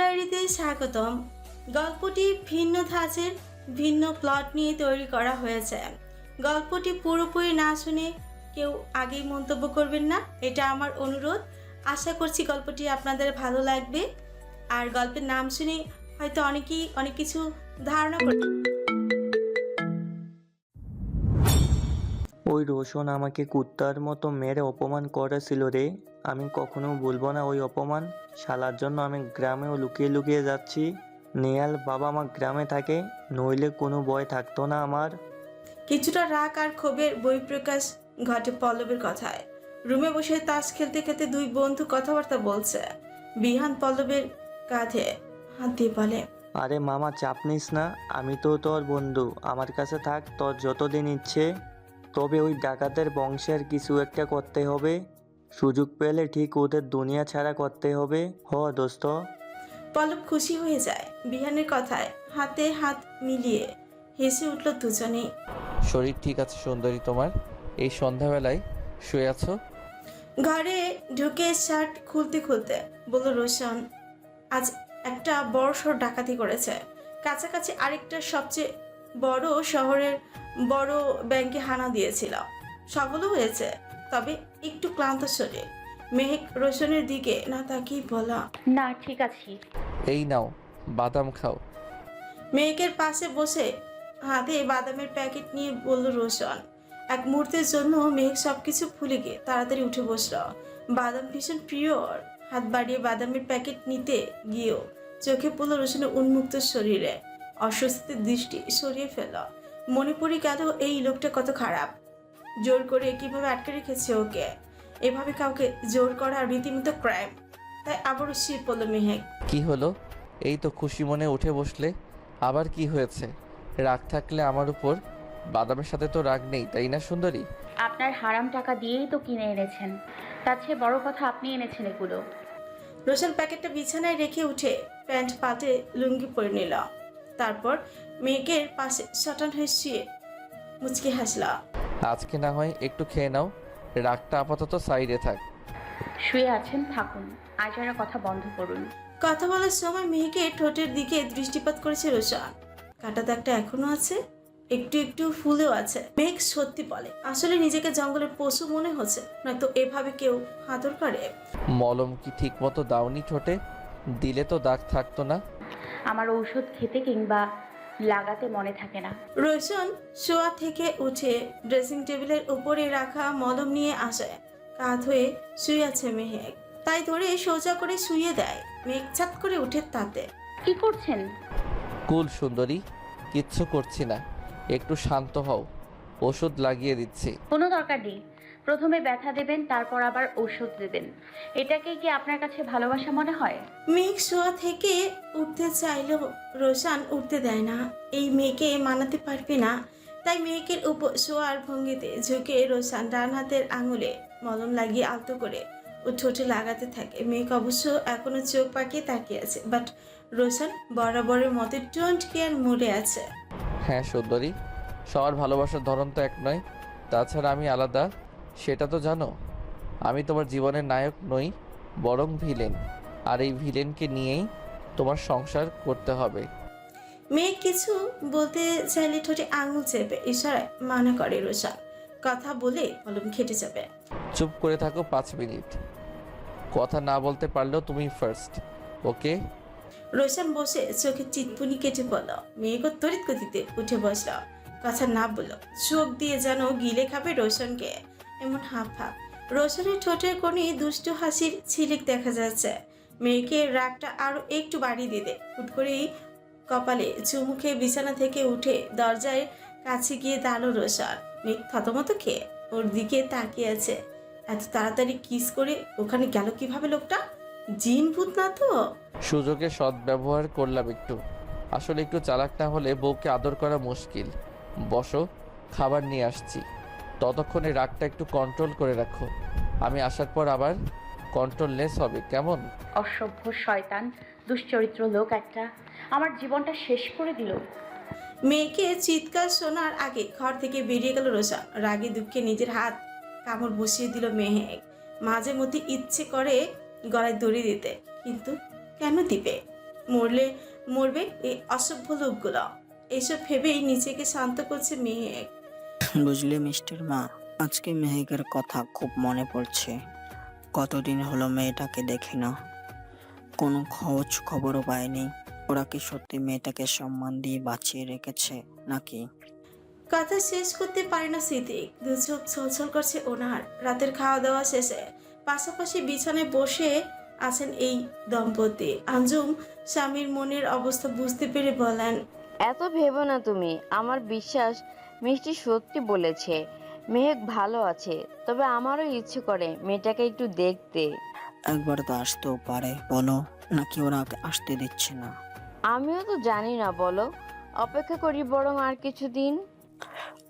ডায়েরিতে স্বাগতম। গল্পটি ভিন্ন ধাঁচের, ভিন্ন প্লট নিয়ে তৈরি করা হয়েছে। গল্পটি পুরোপুরি না শুনে কেউ আগেই মন্তব্য করবেন না, এটা আমার অনুরোধ। আশা করছি গল্পটি আপনাদের ভালো লাগবে। আর গল্পের নাম শুনে হয়তো অনেকেই অনেক কিছু ধারণা করতে ওই রোশন আমাকে কুত্তার মতো মেরে অপমান করেছিল রে। আমি কখনো ভুলবো না ওই অপমান। শালার জন্য আমি গ্রামেও লুকিয়ে লুকিয়ে যাচ্ছি। নেয়াল বাবা আমার গ্রামে থাকে নইলে কোনো ভয় থাকতো না আমার। কিছুটা রাগ আর ক্ষোভের বহিঃপ্রকাশ ঘটে পল্লবের কথায়। রুমে বসে তাস খেলতে খেলতে দুই বন্ধু কথাবার্তা বলছে। বিহান পল্লবের কাঁধে হাত দিয়ে বলে আরে মামা চাপ নিস না আমি তো তোর বন্ধু আমার কাছে থাক তোর যতদিন ইচ্ছে। তবে ওই ডাকাতের বংশের কিছু একটা করতে হবে। সুযোগ পেলে ঠিক ওদের দুনিয়া ছাড়া করতে হবে। হ দোস্ত। পল্লব খুশি হয়ে যায় বিহানের কথায় হাতে হাত মিলিয়ে। হেসে উঠল দুজনেই শরীর ঠিক আছে সুন্দরী তোমার? এই সন্ধ্যাবেলায় শুয়ে আছো? ঘরে ঢুকে শার্ট খুলতে খুলতে বলল রোশন আজ একটা বড় সড় ডাকাতি করেছে। কাছাকাছি আরেকটা সবচেয়ে বড় শহরের বড় ব্যাংকে হানা দিয়েছিল। সফলও হয়েছে। তবে একটু ক্লান্ত শরীর। মেহেক রোশনের দিকে না তাকিয়ে বলা না ঠিক আছে। এই নাও বাদাম খাও। মেহেকের পাশে বসে হাতে বাদামের প্যাকেট নিয়ে বলল রোশন। এক মুহূর্তের জন্য মেহেক সবকিছু ভুলে গিয়ে তাড়াতাড়ি উঠে বসল। বাদাম ভীষণ প্রিয় হাত বাড়িয়ে বাদামের প্যাকেট নিতে গিয়েও চোখে পড়ল রোশনের উন্মুক্ত শরীরে। অস্বস্তির দৃষ্টি সরিয়ে ফেল মনে পড়ে গেল এই লোকটা কত খারাপ। জোর করে কীভাবে আটকে রেখেছে ওকে? এভাবে কাউকে জোর করা রীতিমতো ক্রাইম তাই আবারও শির পড়ল মেহেক। কি হলো? এই তো খুশি মনে উঠে বসলে। আবার কি হয়েছে? রাগ থাকলে আমার উপর। বাদামের সাথে তো রাগ নেই তাই না সুন্দরী? আপনার হারাম টাকা দিয়েই তো কিনে এনেছেন। তার চেয়ে বড় কথা আপনি এনেছেন এগুলো। রোশন প্যাকেটটা বিছানায় রেখে উঠে প্যান্ট পাতে লুঙ্গি পরে নিল। তারপর মেঘের পাশে শটান হয়ে শুয়ে মুচকি হাসল। আজকে না হয় একটু খেয়ে নাও। রাগটা আপাতত সাইডে থাক। শুয়ে আছেন থাকুন। আজারা কথা বন্ধ করুন। কথা বলার সময় মেঘের ঠোঁটের দিকে দৃষ্টিপাত করেছে রোশন কাটা দাগটা এখনও আছে একটু একটু ফুলেও আছে। মেঘ সত্যি বলে আসলে নিজেকে জঙ্গলের পশু মনে হচ্ছে নয়তো এভাবে কেউ হাতর করে। মলম কি ঠিক মতো দাওনি ঠোঁটে? দিলে তো দাগ থাকতো না। আমার ঔষধ খেতে কিংবা লাগাতে মনে থাকে না। রোশন শোয়া থেকে উঠে ড্রেসিং টেবিলের উপরে রাখা মলম নিয়ে আসে কাত হয়ে শুয়ে আছে মেহেক। তাই ধরে সোজা করে শুয়ে দেয়। মেঘ ছাত করে উঠে তাতে। কি করছেন? কুল সুন্দরী কিচ্ছু করছি না। একটু শান্ত হও। ওষুধ লাগিয়ে দিচ্ছি। কোনো দরকার নেই। প্রথমে ব্যথা দেবেন তারপর আবার ঔষধ দেবেন। এটাকে কি আপনার কাছে ভালোবাসা মনে হয়? মেঘ শোয়া থেকে উঠতে চাইলেও রোশান উঠতে দেয় না। এই মেয়েকে মানাতে পারবে না। তাই মেয়েকের উপর শোয়ার ভঙ্গিতে ঝুঁকে রোশান ডান হাতের আঙুলে মলম লাগিয়ে আলতো করে ও ঠোঁটে লাগাতে থাকে। মেঘ অবশ্য এখনও চোখ পাকিয়ে তাকিয়ে আছে বাট রোশান বরাবরের মতো ডোন্ট কেয়ার মুডে আছে। হ্যাঁ সুন্দরী সবার ভালোবাসার ধরন তো এক নয়। তাছাড়া আমি আলাদা। সেটা তো জানো আমি তোমার জীবনের নায়ক নই বরং ভিলেন। আর এই ভিলেনকে নিয়েই তোমার সংসার করতে হবে। মেয়ে কিছু বলতে চাইলে ঠোঁটে আঙুল চেপে ইশারায় মানা করে রোশান কথা বলে মলম খেটে যাবে। চুপ করে থাকো পাঁচ মিনিট। কথা না বলতে পারলেও তুমি ফার্স্ট ওকে? রোশন বসে চোখে চিতপুনি কেটে পড়ল মেয়েকে তড়িৎ গতিতে উঠে বসল। কথা না বলল চোখ দিয়ে যেন গিলে খাবে রোশনকে। এমন হাফ হাফ রোশনের ঠোঁটের কোণে দুষ্টু হাসির ছিলিক দেখা যাচ্ছে। মেয়েকে রাগটা আরও একটু বাড়িয়ে দিতে। হুট করেই কপালে চুমুখে বিছানা থেকে উঠে দরজায় কাছে গিয়ে দাঁড়াল রোশন। মেঘ থতমত খেয়ে ওর দিকে তাকিয়ে আছে। এত তাড়াতাড়ি কিস করে ওখানে গেল কীভাবে লোকটা? জিন ভূত না তো? সুযোগে সদ্ব্যবহার করলাম একটু। আসলে একটু চালাক না হলে বউকে আদর করা মুশকিল। বসো, খাবার নিয়ে আসছি। ততক্ষণে রাগটা একটু কন্ট্রোল করে রাখো। আমি আসার পর আবার কন্ট্রোললেস হবে কেমন? অসভ্য শয়তান দুশ্চরিত্র লোক একটা। আমার জীবনটা শেষ করে দিল। মেয়েকে চিৎকার শোনার আগে ঘর থেকে বেরিয়ে গেল রোশা রাগে দুঃখে নিজের হাত কামড় বসিয়ে দিল মেহেক মাঝে মধ্যে ইচ্ছে করে গলায় দড়ি দিতে কিন্তু কেন দিবে? মরলে মরবে এই অসভ্য লোকগুলো। এসব ভেবেই নিজেকে শান্ত করছে মেহেক বুঝলি মিষ্টির মা আজকে মেহেকের কথা খুব মনে পড়ছে। কতদিন হলো মেয়েটাকে দেখি না। কোনো খোঁজ খবরও পায়নি ওরা কি সত্যি মেয়েটাকে সম্মান দিয়ে বাঁচিয়ে রেখেছে নাকি? কথা শেষ করতে পারে না সিদ্দিক। দু চোখ ছলছল করছে ওনার। রাতের খাওয়া দাওয়া শেষে পাশাপাশি বিছানায় বসে আছেন এই দম্পতি। আঞ্জুম স্বামীর মনের অবস্থা বুঝতে পেরে বলেন এত ভেবো না তুমি। আমার বিশ্বাস মিষ্টি সত্যি বলেছে মেহেক ভালো আছে তবে আমারও ইচ্ছে করে মেয়েটাকে একটু দেখতে। একবার তো আসতেও পারে বলো নাকি ওরা ওকে আসতে দিচ্ছে না? আমিও তো জানি না বলো অপেক্ষা করি বরং আর কিছুদিন।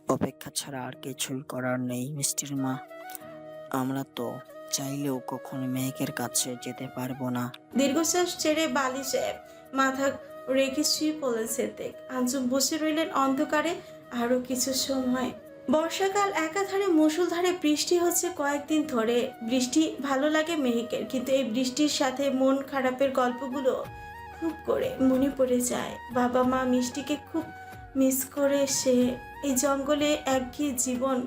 অপেক্ষা ছাড়া আর কিছুই করার নেই মিষ্টির মা। আমরা তো চাইলেও কখনো মেহেকের কাছে যেতে পারব না। দীর্ঘশ্বাস ছেড়ে বালিশে মাথা রেখে শুয়ে পড়লেন সেতেক। আঞ্জুম বসে রইলেন অন্ধকারে আরও কিছু সময়। বর্ষাকাল একাধারে মুষলধারে বৃষ্টি হচ্ছে কয়েকদিন ধরে। বৃষ্টি ভালো লাগে মেহেকের, কিন্তু এই বৃষ্টির সাথে মন খারাপের গল্পগুলো খুব করে মনে পড়ে যায়। বাবা মা মিষ্টিকে খুব মিস করে সে। এই জঙ্গলে একঘেয়ে জীবন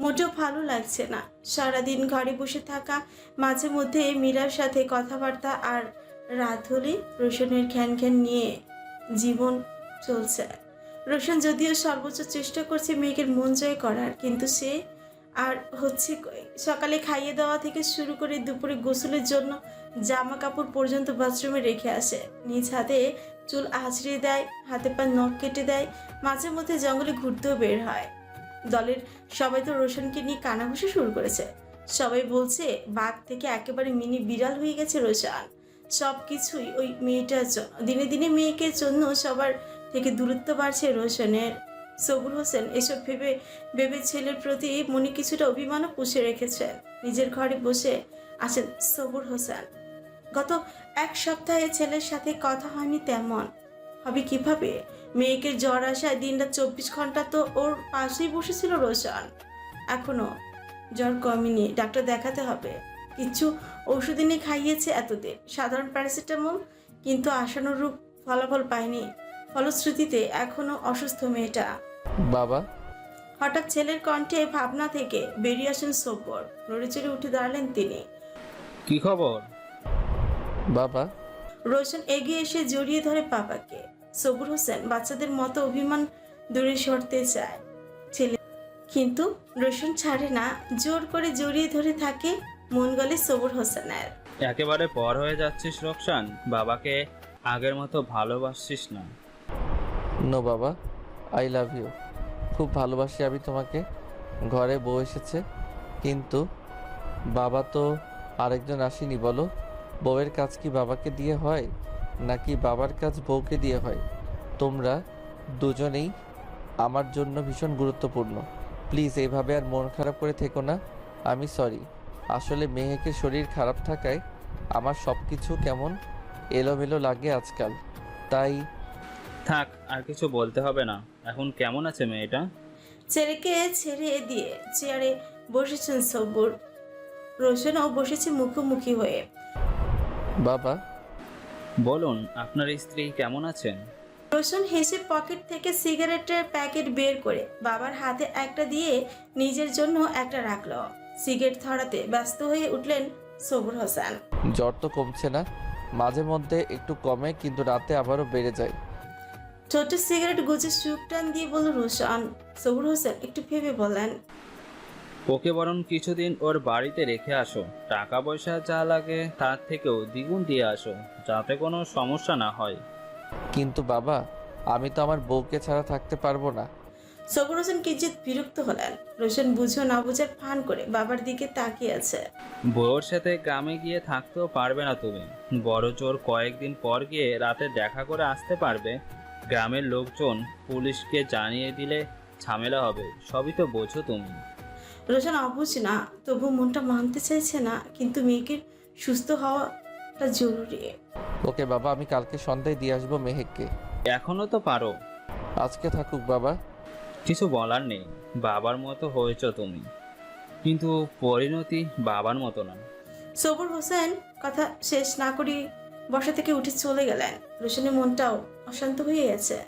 মোটেও ভালো লাগছে না। সারাদিন ঘরে বসে থাকা, মাঝে মধ্যে মীরার সাথে কথাবার্তা আর রাত হলে রোশনের ঘ্যান ঘ্যান নিয়ে জীবন চলছে। রোশন যদিও সর্বোচ্চ চেষ্টা করছে মেয়েকে মন জয় করার, কিন্তু সে আর হচ্ছে সকালে খাইয়ে দেওয়া থেকে শুরু করে দুপুরে গোসলের জন্য জামা কাপড় পর্যন্ত বাথরুমে রেখে আসে। নিজ হাতে চুল আছড়িয়ে দেয়, হাতে পা নখ কেটে দেয়, মাঝে মধ্যে জঙ্গলে ঘুরতেও বের হয়। দলের সবাই তো রোশনকে নিয়ে কানাঘুষি শুরু করেছে। সবাই বলছে, বাঘ থেকে একেবারে মিনি বিড়াল হয়ে গেছে রোশন। সব কিছুই ওই মেয়েটার জন্য দিনে দিনে মেয়েকে জন্য সবার থেকে দূরত্ব বাড়ছে রোশনের। সবুর হোসেন এসব ভেবে ভেবে ছেলের প্রতি মনে কিছুটা অভিমানও পুষে রেখেছে। নিজের ঘরে বসে আছেন সবুর হোসেন। গত এক সপ্তাহে ছেলের সাথে কথা হয়নি তেমন। হবে কীভাবে? মেয়েকে জ্বর আসায় দিনটা চব্বিশ ঘণ্টা তো ওর পাশেই বসেছিল রোশন। এখনও জ্বর কমেনি, ডাক্তার দেখাতে হবে। কিছু ওষুধ এনে খাইয়েছে এতদিন। সাধারণ প্যারাসিটামল, কিন্তু আশানুরূপ ফলাফল পায়নি। ফলশ্রুতিতে এখনও অসুস্থ মেয়েটা। বাবা? হঠাৎ ছেলের কণ্ঠে ভাবনা থেকে বেরিয়ে আসেন সব্বর নড়েচড়ে উঠে দাঁড়ালেন তিনি। কি খবর? বাবা? রোশন এগিয়ে এসে জড়িয়ে ধরে পাপাকে। সবুর হোসেন বাচ্চাদের মতো অভিমান দূরে সরতে চায়। ছেলে কিন্তু রোশন ছাড়ে না জোর করে জড়িয়ে ধরে থাকে মন গলে সবুর হোসেনের। একেবারে পর হয়ে যাচ্ছিস রোকসান। বাবাকে আগের মতো ভালোবাসছিস না। নো বাবা আই লাভ ইউ খুব ভালোবাসি আমি তোমাকে। ঘরে বউ এসেছে, কিন্তু বাবা তো আরেকজন আসেনি, বলো। বউয়ের কাজ কি বাবাকে দিয়ে হয়, নাকি বাবার কাজ বউকে দিয়ে হয়? তোমরা দুজনেই আমার জন্য ভীষণ গুরুত্বপূর্ণ। প্লিজ এইভাবে আর মন খারাপ করে থেকো না। আমি সরি। আসলে মেহেকে শরীর খারাপ থাকায় আমার সব কিছু কেমন এলোমেলো লাগে আজকাল। তাই থাক আর কিছু বলতে হবে না। এখন কেমন আছে মেয়েটা? ছেলেকে ছেড়ে দিয়ে চেয়ারে বসেছেন সব্বর। রোশনও বসেছে মুখোমুখি হয়ে। বাবা? বলুন আপনার স্ত্রী কেমন আছেন? রোশন হেসে পকেট থেকে সিগারেটের প্যাকেট বের করে বাবার হাতে একটা দিয়ে নিজের জন্য একটা রাখল। সিগারেট ধরাতে ব্যস্ত হয়ে উঠলেন সবুর হোসেন। জ্বর তো কমছে না। মাঝে মধ্যে একটু কমে কিন্তু রাতে আবারও বেড়ে যায়। ছোট সিগারেট গুজে সুখ টান দিয়ে বলল রোশন সবুর হোসেন একটু ভেবে বলেন। ওকে বরং কিছুদিন ওর বাড়িতে রেখে আসো। টাকা পয়সা যা লাগে তার থেকেও দ্বিগুণ দিয়ে আসো যাতে কোনো সমস্যা না হয়। কিন্তু বাবা আমি তো আমার বউকে ছাড়া থাকতে পারব না। সবুর হোসেন কিঞ্চিত বিরক্ত হলেন। রোশন বুঝো না বুঝে ফান করে বাবার দিকে তাকিয়ে আছে। বউর সাথে গ্রামে গিয়ে থাকতেও পারবে না তুমি। বড় জোর কয়েকদিন পর গিয়ে রাতে দেখা করে আসতে পারবে। গ্রামের লোকজন পুলিশকে জানিয়ে দিলে ঝামেলা হবে সবই তো বোঝো তুমি। রোশন অবুঝ না তবু মনটা মানতে চাইছে না কিন্তু মেয়েকে সুস্থ হওয়াটা জরুরি। ওকে বাবা আমি কালকে সন্ধ্যায় দিয়ে আসব মেহেককে। এখনও তো পারো। আজকে থাকুক বাবা। কিছু বলার নেই বাবার মতো হয়েছ তুমি। কিন্তু পরিণতি বাবার মতো না। সবুর হোসেন কথা শেষ না করি বসা থেকে উঠে চলে গেলেন। রোশনের মনটাও অশান্ত হয়ে গেছে।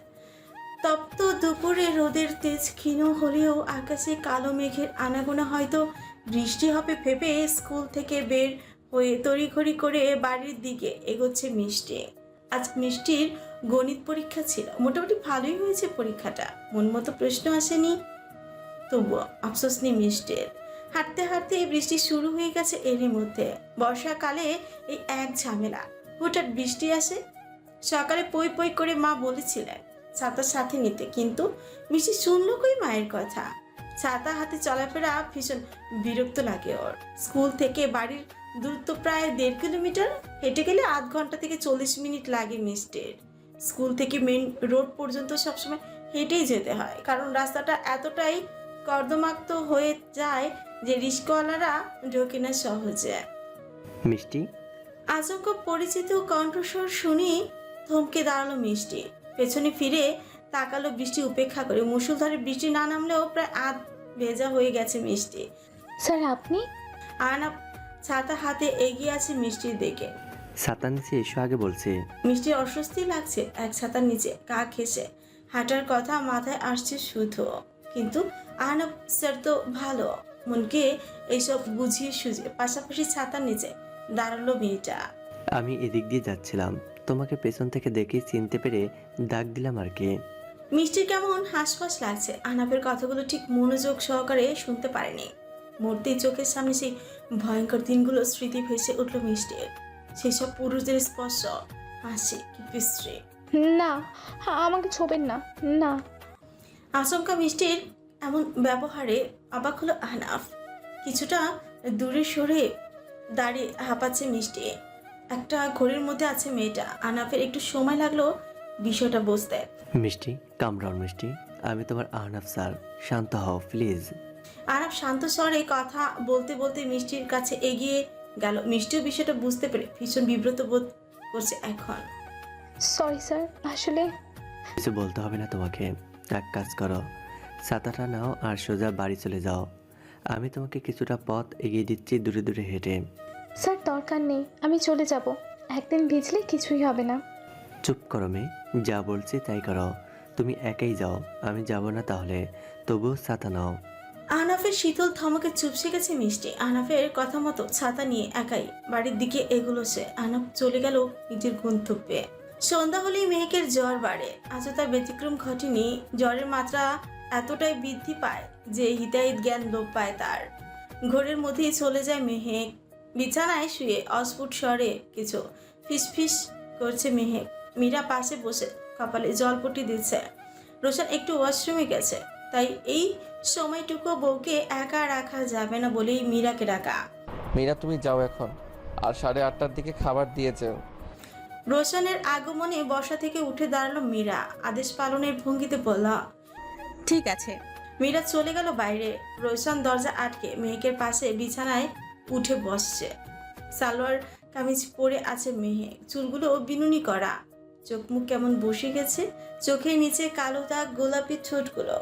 তপ্ত দুপুরে রোদের তেজ ক্ষীণ হলেও আকাশে কালো মেঘের আনাগোনা হয়তো বৃষ্টি হবে ভেবে স্কুল থেকে বের হয়ে তড়িঘড়ি করে বাড়ির দিকে এগোচ্ছে মিষ্টি। আজ মিষ্টির গণিত পরীক্ষা ছিল। মোটামুটি ভালোই হয়েছে পরীক্ষাটা। মন মতো প্রশ্ন আসেনি। তবুও আফসোস নেই মিষ্টির। হাঁটতে হাঁটতে বৃষ্টি শুরু হয়ে গেছে এরই মধ্যে। বর্ষাকালে এই এক ঝামেলা। হঠাৎ বৃষ্টি আসে। সকালে পই পই করে মা বলেছিলেন ছাতার সাথে নিতে, কিন্তু মিষ্টি শুনল কই মায়ের কথা? ছাতা হাতে চলাফেরা ভীষণ বিরক্ত লাগে ওর। স্কুল থেকে বাড়ির দূরত্ব প্রায় দেড় কিলোমিটার, হেঁটে গেলে আধ ঘণ্টা থেকে চল্লিশ মিনিট লাগে মিষ্টির। স্কুল থেকে মেন রোড পর্যন্ত সবসময় হেঁটেই যেতে হয়, কারণ রাস্তাটা এতটাই কর্দমাক্ত হয়ে যায় যে রিস্কওয়ালারা ঢোকে না সহজে। মিষ্টি আচমকা পরিচিত কণ্ঠস্বর শুনি থমকে দাঁড়াল মিষ্টি। পেছনে ফিরে তাকালো বৃষ্টি উপেক্ষা করে। মুসুলধারে বৃষ্টি না নামলেও প্রায় আধ ভেজা হয়ে গেছে মিষ্টি। স্যার আপনি? আয়না ছাতা হাতে এগিয়ে আছে মিষ্টির দিকে। ছাতা নিচে এসো আগে বলছে। মিষ্টির অস্বস্তি লাগছে এক ছাতার নিচে গা ঘেসে হাঁটার কথা মাথায় আসছে শুধু কিন্তু আহনাব স্যার তো ভালো। মনকে এইসব বুঝিয়ে সুঝে পাশাপাশি ছাতার নিচে দাঁড়াল মেয়েটা। আমি এদিক দিয়ে যাচ্ছিলাম। তোমাকে পেছন থেকে দেখে চিনতে পেরে ডাক দিলাম আর কি। মিষ্টির কেমন হাঁসফাঁস লাগছে। আনাপের কথাগুলো ঠিক মনোযোগ সহকারে শুনতে পারেনি। মূর্তির চোখের সামনে সেই ভয়ঙ্কর দিনগুলো স্মৃতি ভেসে উঠল মিষ্টির। সেসব পুরুষদের স্পর্শ হাসি কি বিশ্রী। না আমাকে ছোবেন না না। আচমকা মিষ্টির এমন ব্যবহারে অবাক হলো আহনাফ কিছুটা দূরে সরে দাঁড়িয়ে হাঁপাচ্ছে মিষ্টি। একটা ঘড়ির মধ্যে আছে মেয়েটা। আহনাফের একটু সময় লাগল বিষয়টা বুঝতে। মিষ্টি কামরান মিষ্টি। আমি তোমার আহনাফ স্যার। শান্ত হও প্লিজ আনাফ শান্ত স্বরে কথা বলতে বলতে মিষ্টির কাছে এগিয়ে গেল। মিষ্টিও বিষয়টা বুঝতে পেরে ভীষণ বিব্রত বোধ করছে এখন। সরি স্যার আসলে কিছু বলতে হবে না তোমাকে। এক কাজ করো। ছাতাটা নাও আর সোজা বাড়ি চলে যাও। আমি তোমাকে কিছুটা পথ এগিয়ে দিচ্ছি দূরে দূরে হেঁটে। স্যার দরকার নেই। আমি চলে যাব। একদিন ভিজলে কিছুই হবে না। চুপ করো মেয়ে। যা বলছি তাই করো। তুমি একাই যাও। আমি যাব না তাহলে। তবুও ছাতা নাও। আহনাফের শীতল থমকে চুপসে গেছে মিষ্টি। আহনাফের কথা মতো ছাতা নিয়ে একাই বাড়ির দিকে এগুলো সে। আহনাফ চলে গেল নিজের গন্তব্যে। সন্ধ্যা হলেই মেহেকের জ্বর বাড়ে। আজও তার ব্যতিক্রম ঘটেনি। জ্বরের মাত্রা এতটাই বৃদ্ধি পায় যে হিতাহিত জ্ঞান লোপ পায় তার। ঘোরের মধ্যেই চলে যায় মেহেক। বিছানায় শুয়ে অস্ফুট স্বরে কিছু ফিসফিস করছে মেহেক। মীরা পাশে বসে কপালে জলপটি দিচ্ছে। রোশন একটু ওয়াশরুমে গেছে। তাই এই সময়টুকু বউকে একা রাখা যাবে না বলেই মীরাকে ডাকা। মীরা তুমি যাও এখন। আর সাড়ে আটটার দিকে খাবার দিয়ে যেও। রোশনের আগমনে বসা থেকে উঠে দাঁড়াল মীরা। আদেশ পালনের ভঙ্গিতে বলল ঠিক আছে। মীরা চলে গেল বাইরে। রোশন দরজা আটকে মেহেকের পাশে বিছানায় উঠে বসছে। সালোয়ার কামিজ পরে আছে মেহেক চুলগুলো বিনুনি করা। চোখ মুখ কেমন বসে গেছে? চোখের নিচে কালো দাগ, গোলাপি ঠোঁটগুলো।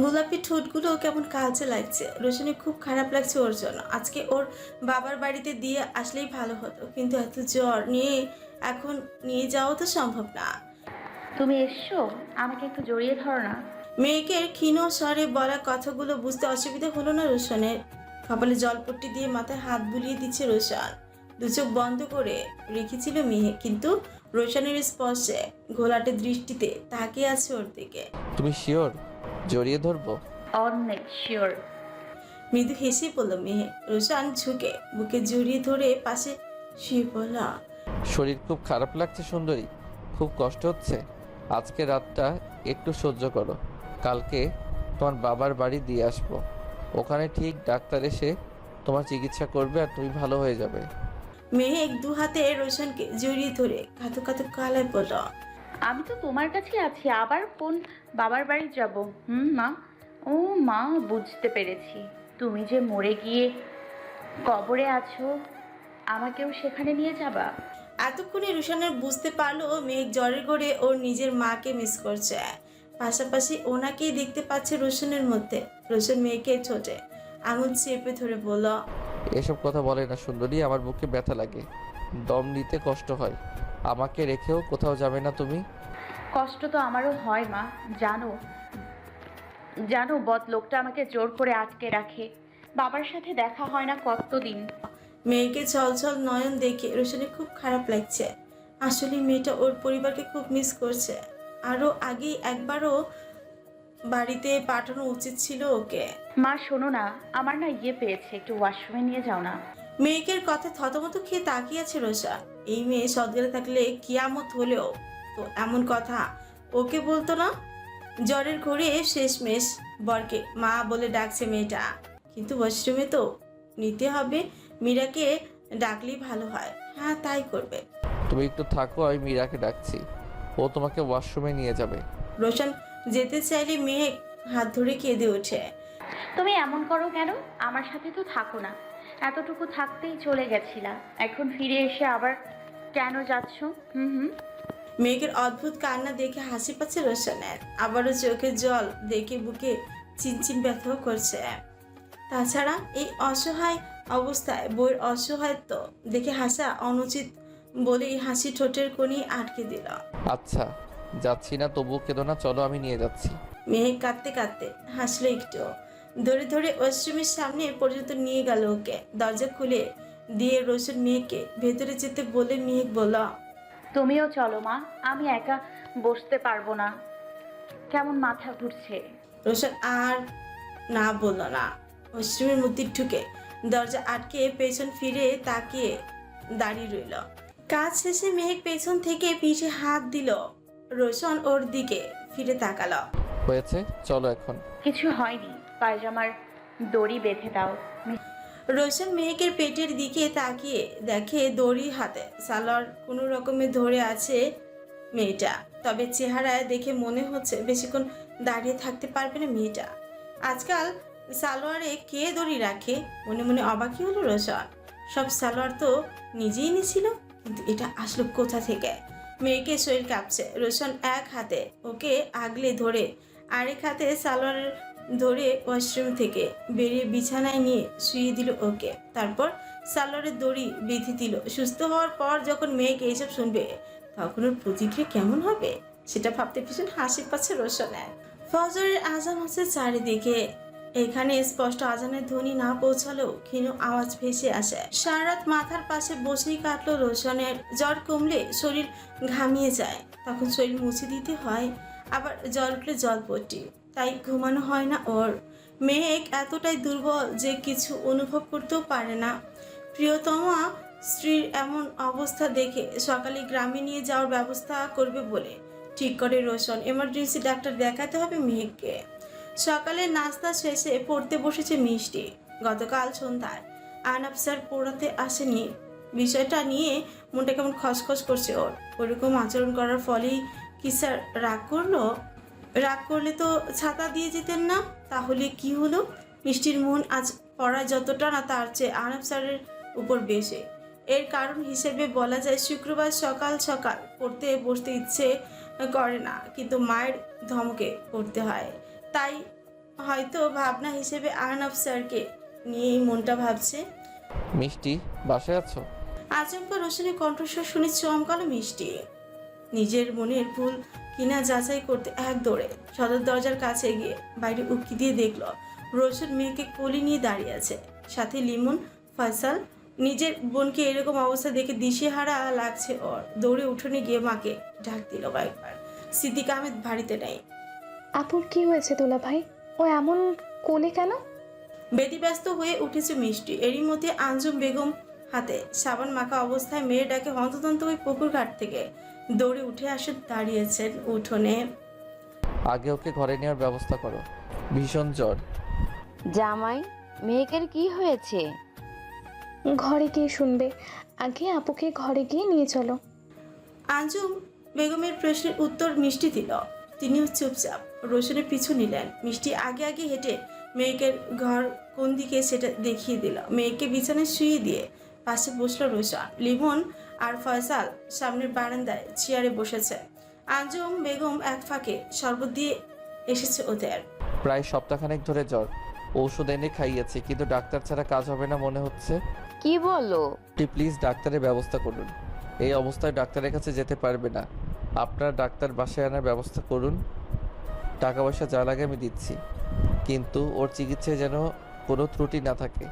গোলাপি ঠোঁটগুলো কেমন কালচে লাগছে। রোশনের খুব খারাপ লাগছে ওর জন্য। আজকে ওর বাবার বাড়িতে দিয়ে আসলেই ভালো হতো। কিন্তু এত জ্বর নিয়ে এখন নিয়ে যাওয়া তো সম্ভব না। তুমি এসছো? আমাকে একটু জড়িয়ে ধরো না। মেয়েকের ক্ষীণ স্বরে বলা কথাগুলো বুঝতে অসুবিধা হলো না রোশনের। কপালে জলপট্টি দিয়ে মাথায় হাত বুলিয়ে দিচ্ছে রোশন। দু চোখ বন্ধ করে রেখেছিল মেয়ে কিন্তু রোশনের স্পর্শে ঘোলাটে দৃষ্টিতে তাকিয়ে আছে ওর দিকে। তুমি শিওর? জড়িয়ে ধরবো? অনেক শিওর। মৃদু হেসে পড়ল মেয়ে রোশন ঝুঁকে বুকে জড়িয়ে ধরে পাশে শুয়ে পড়ল। শরীর খুব খারাপ লাগছে সুন্দরী খুব কষ্ট হচ্ছে। আজকে রাতটা একটু সহ্য করো। কালকে তোমার বাবার বাড়ি দিয়ে আসব। ওখানে ঠিক ডাক্তার এসে তোমার চিকিৎসা করবে আর তুমি ভালো হয়ে যাবে। মেহেক দু হাতে রোশনকে জড়িয়ে ধরে কাতু কাতু কালায় পড়ল আমি তো তোমার কাছে আছি আবার কোন বাবার বাড়ি যাব? হুম মা? ও মা বুঝতে পেরেছি। তুমি যে মরে গিয়ে কবরে আছো আমাকেও সেখানে নিয়ে যাবা? এতক্ষণে রুশানের বুঝতে পারল মেঘ জ্বরে ঘরে ওর নিজের মাকে মিস করছে। পাশাপাশি ওনাকেই দেখতে পাচ্ছে রোশনের মধ্যে। রোশন মেয়েকে ছোটে আঙুল চেপে ধরে বলল এসব কথা বলে না সুন্দরী আমার বুকে ব্যথা লাগে। দম নিতে কষ্ট হয়। আমাকে রেখেও কোথাও যাবে না তুমি? কষ্ট তো আমারও হয় মা। জানো জানো বদ লোকটা আমাকে জোর করে আটকে রাখে। বাবার সাথে দেখা হয় না কতদিন। মেয়েকে ছলছল নয়ন দেখে রোশনের খুব খারাপ লাগছে। আসলে মেয়েটা ওর পরিবারকে খুব মিস করছে। আরও আগে একবারও বাড়িতে পাঠানো উচিত ছিল ওকে। মা শোনো না আমার না ইয়ে পেয়েছে একটু ওয়াশরুমে নিয়ে যাও না। মেয়েকের কথা থতমত খেয়ে তাকিয়ে আছে রোশা এই মেয়ে সদগরে থাকলে কিয়ামত হলেও তো এমন কথা ওকে বলতো না? জ্বরের ঘরে শেষমেশ বরকে মা বলে ডাকছে মেয়েটা। কিন্তু ওয়াশরুমে তো নিতে হবে মীরাকে ডাকলেই ভালো হয়। হ্যাঁ তাই করবে। তুমি একটু থাকো আমি মীরাকে ডাকছি। ও তোমাকে ওয়াশরুমে নিয়ে যাবে। রোশন যেতে চাইলে মেয়ে হাত ধরে কেঁদে ওঠে। তুমি এমন করো কেন? আমার সাথে তো থাকো না। এতটুকু থাকতেই চলে গেছিলা। এখন ফিরে এসে আবার কেন যাচ্ছ? হুম হুম। মেয়েকের অদ্ভুত কান্না দেখে হাসি পাচ্ছে রোশনের। আবারও চোখে জল দেখে বুকে চিনচিন ব্যথাও করছে। তাছাড়া এই অসহায় অবস্থায় বইয়ের অসহায়ত্ব দেখে হাসা অনুচিত বলেই হাসি ঠোঁটের কোণে আটকে দিল। আচ্ছা যাচ্ছি না তবুও কেঁদো না চলো আমি নিয়ে যাচ্ছি। মেয়ে কাঁদতে কাঁদতে হাসলো একটু ধরে ধরে ওয়াশরুমের সামনে পর্যন্ত নিয়ে গেল ওকে। দরজা খুলে দিয়ে রোশন মেয়েকে ভেতরে যেতে বলে মেহেক বলল তুমিও চলো মা আমি একা বসতে পারব না। কেমন মাথা ঘুরছে। রোশন আর না বলল না। ওয়াশরুমের মধ্যে ঢুকে দরজা আটকে পেছন ফিরে তাকিয়ে দাঁড়িয়ে রইল। কাজ শেষে মেহেক পেছন থেকে পিঠে হাত দিল। রোশন ওর দিকে ফিরে তাকালো। হয়েছে? চলো এখন। কিছু হয়নি। পায়জামার দড়ি বেঁধে দাও। রোশন মেহেকের পেটের দিকে তাকিয়ে দেখে দড়ি হাতে। সালোয়ার কোনো রকমে ধরে আছে মেয়েটা। তবে চেহারায় দেখে মনে হচ্ছে বেশিক্ষণ দাঁড়িয়ে থাকতে পারবে না মেয়েটা। আজকাল সালোয়ারে কে দড়ি রাখে? মনে মনে অবাকই হলো রোশন। সব সালোয়ার তো নিজেই নিছিল। কিন্তু এটা আসলো কোথা থেকে? মেয়েকে শরীর কাঁপছে। রোশন এক হাতে ওকে আগলে ধরে, আরেক হাতে সালোয়ারের ধরে ওয়াশরুম থেকে বেরিয়ে বিছানায় নিয়ে শুয়ে দিল ওকে। তারপর সালোয়ারের দড়ি বেঁধে দিল। সুস্থ হওয়ার পর যখন মেয়েকে এইসব শুনবে, তখন ওর প্রতিক্রিয়া কেমন হবে? সেটা ভাবতে ভীষণ হাসি পাচ্ছে রোশনের। ফজরের আজান হচ্ছে চারিদিকে। এখানে স্পষ্ট আজানের ধ্বনি না পৌঁছালেও ক্ষীণ আওয়াজ ভেসে আসে। সারা রাত মাথার পাশে বসেই কাটলো রোশনের। জ্বর কমলে শরীর ঘামিয়ে যায়। তখন শরীর মুছে দিতে হয়, আবার জ্বর উঠলে জল জলপট্টি। তাই ঘুমানো হয় না ওর। মেহেক এতটাই দুর্বল যে কিছু অনুভব করতেও পারে না। প্রিয়তমা স্ত্রীর এমন অবস্থা দেখে সকালে গ্রামে নিয়ে যাওয়ার ব্যবস্থা করবে বলে ঠিক করে রোশন। এমার্জেন্সি ডাক্তার দেখাতে হবে মেহেককে সকালে নাস্তা শেষে পড়তে বসেছে মিষ্টি। গতকাল সন্ধ্যায় আনাপ স্যার পড়াতে আসেনি বিষয়টা নিয়ে মনটা কেমন খসখস করছে ওর। ওরকম আচরণ করার ফলেই কি স্যার রাগ করল? রাগ করলে তো ছাতা দিয়ে যেতেন না? তাহলে কি হলো? মিষ্টির মন আজ পড়ায় যতটা না তার চেয়ে আরব স্যারের উপর বেশি। এর কারণ হিসেবে বলা যায় শুক্রবার সকাল সকাল পড়তে বসতে ইচ্ছে করে না, কিন্তু মায়ের ধমকে পড়তে হয়। তাই হয়তো ভাবনা হিসেবে আহনাফ স্যারকে নিয়েই মনটা ভাবছে। মিষ্টি বাসায় আছো? আচমকা রোশনের কণ্ঠস্বর শুনে চমকালো মিষ্টি। নিজের মনের ভুল কিনা যাচাই করতে এক দৌড়ে সদর দরজার কাছে গিয়ে বাইরে উকি দিয়ে দেখল রোশন মেয়েকে কোলে নিয়ে দাঁড়িয়ে আছে। সাথে লিমন ফয়সাল নিজের বোনকে এরকম অবস্থা দেখে দিশেহারা লাগছে ওর। দৌড়ে উঠোনে গিয়ে মাকে ডাক দিল কয়েকবার। সিদ্দিক আহমেদ বাড়িতে নেই। আপুর কি হয়েছে দুলা ভাই? ও এমন কোলে কেন? ব্যতিব্যস্ত হয়ে উঠেছে মিষ্টি। এরই মধ্যে আঞ্জুম বেগম হাতে সাবান মাখা অবস্থায় মেয়ের ডাকে হন্তদন্ত ওই পুকুর ঘাট থেকে দৌড়ে উঠে আসে দাঁড়িয়েছেন উঠোনে। আগে ওকে ঘরে নেওয়ার ব্যবস্থা করো। ভীষণ জ্বর। জামাই মেহেকের কি হয়েছে? ঘরে গিয়ে শুনবে। আগে আপুকে ঘরে গিয়ে নিয়ে চলো। আঞ্জুম বেগমের প্রশ্নের উত্তর মিষ্টি দিল। তিনিও চুপচাপ রোশনের পিছু নিলেন। মিষ্টি আগে আগে হেঁটে মেয়েকে ঘর কোন দিকে সেটা দেখিয়ে দিল। মেয়েকে বিছানায় শুয়ে দিয়ে পাশে বসল রোশন। লিমন আর ফয়সাল সামনের বারান্দায় চেয়ারে বসেছে। আঞ্জুম বেগম এক ফাঁকে শরবত দিয়ে এসেছে ওদের। প্রায় সপ্তাহখানেক ধরে জ্বর। ঔষধ এনে খাইয়েছি কিন্তু ডাক্তার ছাড়া কাজ হবে না মনে হচ্ছে? কি বলো? প্লিজ ডাক্তারের ব্যবস্থা করুন। এই অবস্থায় ডাক্তারের কাছে যেতে পারবে না। আপনার ডাক্তার বাসায় আনার ব্যবস্থা করুন। টাকা পয়সা যা লাগে আমি দিচ্ছি। কিন্তু ওর চিকিৎসায় যেন কোনো ত্রুটি না থাকে।